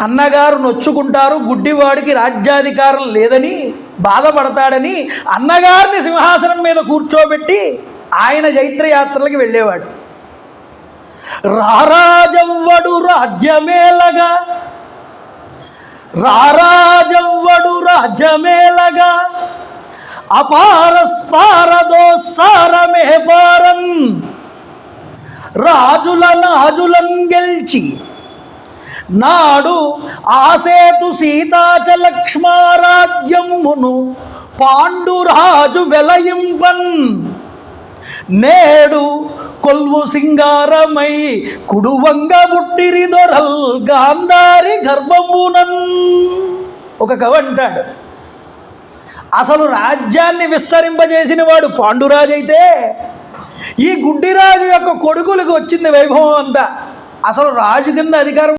అన్నగారు నొచ్చుకుంటారు గుడ్డివాడికి రాజ్యాధికారం లేదని బాధపడతాడని అన్నగారిని సింహాసనం మీద కూర్చోబెట్టి ఆయన జైత్రయాత్రలకి వెళ్ళేవాడు. రారాజవ్వడు రాజ్యమేలగా రారాజవ్వడు రాజ్యమేలగా అపార సారమే పారం రాజుల నాజులం గెల్చి నాడు ఆసేతు సీతాచలక్ష్మారాజ్యమును పాండురాజు వెలయింపన్. నేడు కొల్వు సింగారమై కుడువంగ బుట్టిరి దొరల్ గాంధారి గర్భమునన్. ఒక కవి అంటాడు అసలు రాజ్యాన్ని విస్తరింపజేసిన వాడు పాండురాజు అయితే ఈ గుడ్డిరాజు యొక్క కొడుకులకు వచ్చింది వైభవం అంతా. అసలు రాజు కింద అధికారం